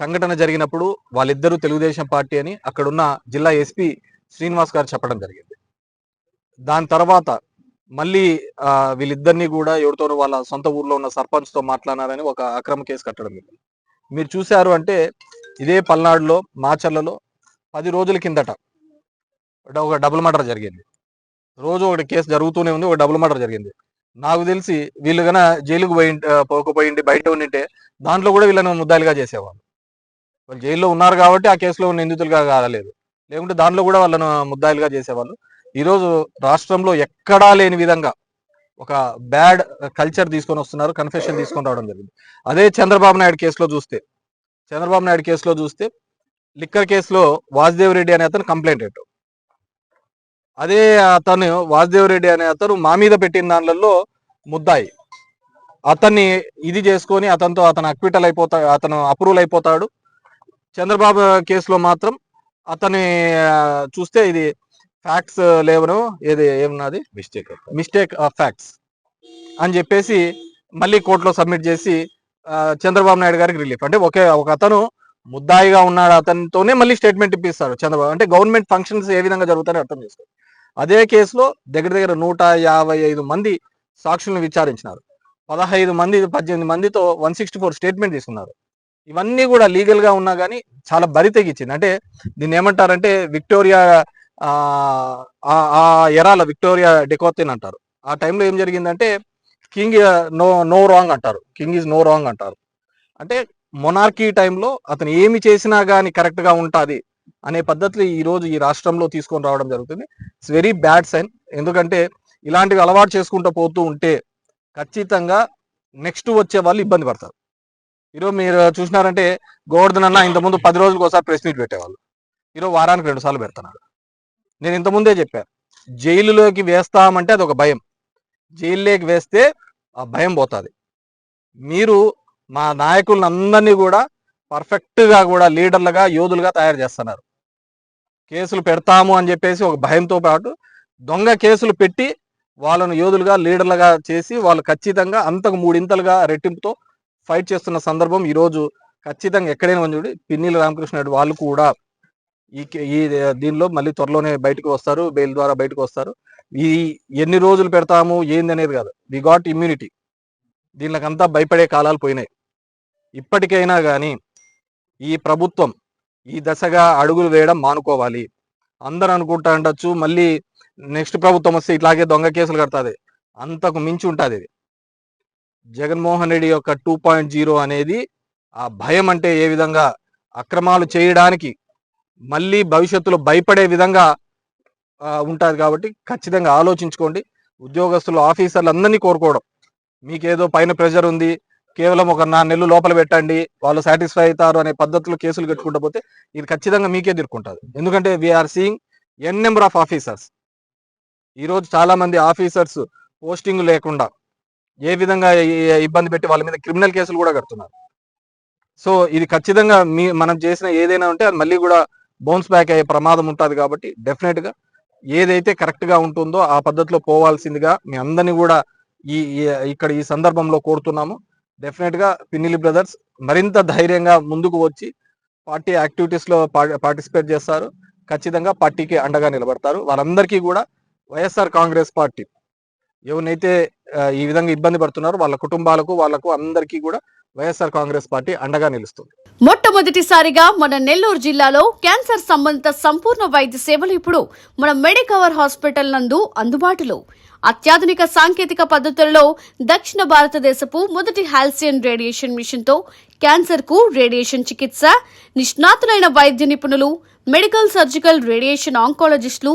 సంఘటన జరిగినప్పుడు వాళ్ళిద్దరూ తెలుగుదేశం పార్టీ అని అక్కడున్న జిల్లా ఎస్పీ శ్రీనివాస్ గారు చెప్పడం జరిగింది. దాని తర్వాత మళ్ళీ వీళ్ళిద్దరినీ వీళ్ళిద్దరిని కూడా ఎవరితోనూ వాళ్ళ సొంత ఊర్లో ఉన్న సర్పంచ్తో మాట్లాడారని ఒక అక్రమ కేసు కట్టడం జరిగింది. మీరు చూశారు అంటే ఇదే పల్నాడులో మాచర్లలో పది రోజుల కిందట ఒక డబుల్ మర్డర్ జరిగింది. రోజు ఒకటి కేసు జరుగుతూనే ఉంది ఒక డబుల్ మర్డర్ జరిగింది. నాకు తెలిసి వీళ్ళు గన జైలుకు పోయి పోకపోయింది బయట ఉండింటే దాంట్లో కూడా వీళ్ళని ముద్దాయిలుగా చేసేవాళ్ళు. వాళ్ళు జైల్లో ఉన్నారు కాబట్టి ఆ కేసులో ఉన్న నిందితులుగా కాలేదు లేకుంటే దాంట్లో కూడా వాళ్ళను ముద్దాయిలుగా చేసేవాళ్ళు. ఈరోజు రాష్ట్రంలో ఎక్కడా లేని విధంగా ఒక బ్యాడ్ కల్చర్ తీసుకొని వస్తున్నారు కన్ఫెషన్ తీసుకొని రావడం జరిగింది. అదే చంద్రబాబు నాయుడు కేసులో చూస్తే చంద్రబాబు నాయుడు కేసులో చూస్తే లిక్కర్ కేసులో వాసుదేవ్ రెడ్డి అనే అతను కంప్లైంట్ పెట్టాడు. అదే అతను వాసుదేవ్ రెడ్డి అనే అతను మా మీద పెట్టిన దానిలలో ముద్దాయి. అతన్ని ఇది చేసుకొని అతనితో అతను అక్విటల్ అయిపోతా అతను అప్రూవల్ అయిపోతాడు. చంద్రబాబు కేసులో మాత్రం అతని చూస్తే ఇది ఫ్యాక్ట్స్ లేవను ఏది ఏమన్నది? మిస్టేక్ మిస్టేక్ ఆఫ్ ఫ్యాక్ట్స్ అని చెప్పేసి మళ్ళీ కోర్టులో సబ్మిట్ చేసి చంద్రబాబు నాయుడు గారికి రిలీఫ్ అంటే ఒకే ఒక అతను ముద్దాయిగా ఉన్నాడు అతనితోనే మళ్ళీ స్టేట్మెంట్ ఇప్పిస్తారు చంద్రబాబు. అంటే గవర్నమెంట్ ఫంక్షన్స్ ఏ విధంగా జరుగుతాయో అర్థం చేసుకోవాలి అదే కేసులో దగ్గర దగ్గర నూట యాభై ఐదు మంది సాక్షులను విచారించినారు. పదహైదు మంది పద్దెనిమిది మందితో వన్ సిక్స్టీ ఫోర్ స్టేట్మెంట్ తీసుకున్నారు. ఇవన్నీ కూడా లీగల్గా ఉన్నా కానీ చాలా బరి తెగించింది. అంటే దీన్ని ఏమంటారంటే విక్టోరియా ఆ ఎరాల విక్టోరియా డెకోతిన్ అంటారు. ఆ టైంలో ఏం జరిగిందంటే కింగ్ నో నో రాంగ్ అంటారు. కింగ్ ఈజ్ నో రాంగ్ అంటారు. అంటే మొనార్కీ టైంలో అతను ఏమి చేసినా కానీ కరెక్ట్గా అనే పద్ధతిలో ఈ రోజు ఈ రాష్ట్రంలో తీసుకొని రావడం జరుగుతుంది. ఇట్స్ వెరీ బ్యాడ్ సైన్ ఎందుకంటే ఇలాంటివి అలవాటు చేసుకుంటూ పోతూ ఉంటే ఖచ్చితంగా నెక్స్ట్ వచ్చే వాళ్ళు ఇబ్బంది పడతారు. ఈరోజు మీరు చూసినారంటే గోవర్ధన్ అన్న ఇంతకుముందు పది రోజులకు ఒకసారి ప్రెస్ మీట్ పెట్టేవాళ్ళు. ఈరోజు వారానికి రెండు సార్లు పెడుతున్నారు. నేను ఇంతకుముందే చెప్పాను జైలులోకి వేస్తామంటే అది ఒక భయం. జైల్లోకి వేస్తే ఆ భయం పోతుంది. మీరు మా నాయకులందరినీ కూడా పర్ఫెక్ట్గా కూడా లీడర్లుగా యోధులుగా తయారు చేస్తున్నారు. కేసులు పెడతాము అని చెప్పేసి ఒక భయంతో పాటు దొంగ కేసులు పెట్టి వాళ్ళను యోధులుగా లీడర్లుగా చేసి వాళ్ళు ఖచ్చితంగా అంతకు మూడింతలుగా రెట్టింపుతో ఫైట్ చేస్తున్న సందర్భం ఈరోజు ఖచ్చితంగా ఎక్కడైనా ఉంది చూడు పిన్నిల రామకృష్ణ వాళ్ళు కూడా ఈ ఈ దీనిలో మళ్ళీ త్వరలోనే బయటకు వస్తారు బెయిల్ ద్వారా బయటకు వస్తారు. ఈ ఎన్ని రోజులు పెడతాము ఏంది అనేది కాదు. వి గాట్ ఇమ్యూనిటీ దీనికంతా భయపడే కాలాలు పోయినాయి. ఇప్పటికైనా కానీ ఈ ప్రభుత్వం ఈ దశగా అడుగులు వేయడం మానుకోవాలి. అందరూ అనుకుంటా ఉండొచ్చు మళ్ళీ నెక్స్ట్ ప్రభుత్వం వస్తే ఇట్లాగే దొంగ కేసులు కడతాది. అంతకు మించి ఉంటుంది ఇది. జగన్మోహన్ రెడ్డి యొక్క టూ పాయింట్ జీరో అనేది ఆ భయం అంటే ఏ విధంగా అక్రమాలు చేయడానికి మళ్ళీ భవిష్యత్తులో భయపడే విధంగా ఉంటుంది కాబట్టి ఖచ్చితంగా ఆలోచించుకోండి. ఉద్యోగస్తులు ఆఫీసర్లు అందరినీ కోరుకోవడం. మీకేదో పైన ప్రెషర్ ఉంది కేవలం ఒక నాలుగు నెలలు లోపల పెట్టండి వాళ్ళు సాటిస్ఫై అవుతారు అనే పద్ధతిలో కేసులు కట్టుకుంటూ పోతే ఇది ఖచ్చితంగా మీకే తిరుక్కుంటుంది ఎందుకంటే we're seeing N number of officers ఈరోజు చాలామంది ఆఫీసర్స్ పోస్టింగ్ లేకుండా ఏ విధంగా ఇబ్బంది పెట్టి వాళ్ళ మీద క్రిమినల్ కేసులు కూడా కడుతున్నారు. సో ఇది ఖచ్చితంగా మీ మనం చేసిన ఏదైనా ఉంటే అది మళ్ళీ కూడా బౌన్స్ బ్యాక్ అయ్యే ప్రమాదం ఉంటుంది కాబట్టి డెఫినెట్గా ఏదైతే కరెక్ట్గా ఉంటుందో ఆ పద్ధతిలో పోవాల్సిందిగా మీ అందరినీ కూడా ఈ ఇక్కడ ఈ సందర్భంలో కోరుతున్నాము. డెఫినెట్గా పిన్నిలి బ్రదర్స్ మరింత ధైర్యంగా ముందుకు వచ్చి పార్టీ యాక్టివిటీస్లో పార్టిసిపేట్ చేస్తారు. ఖచ్చితంగా పార్టీకి అండగా నిలబడతారు. వాళ్ళందరికీ కూడా వైఎస్ఆర్ కాంగ్రెస్ పార్టీ ఎవరినైతే ఈ విధంగా ఇబ్బంది పడుతున్నారో వాళ్ళ కుటుంబాలకు వాళ్ళకు అందరికీ కూడా వైఎస్ఆర్ కాంగ్రెస్ పార్టీ అండగా నిలుస్తుంది. మొట్టమొదటిసారిగా మన నెల్లూరు జిల్లాలో క్యాన్సర్ సంబంధిత సంపూర్ణ వైద్య సేవలు ఇప్పుడు మన మెడికవర్ హాస్పిటల్ నందు అందుబాటులో. అత్యాధునిక సాంకేతిక పద్ధతులలో దక్షిణ భారతదేశపు మొదటి హాల్సియన్ రేడియేషన్ మిషన్తో క్యాన్సర్కు రేడియేషన్ చికిత్స నిష్ణాతులైన వైద్య నిపుణులు మెడికల్ సర్జికల్ రేడియేషన్ ఆంకాలజిస్టులు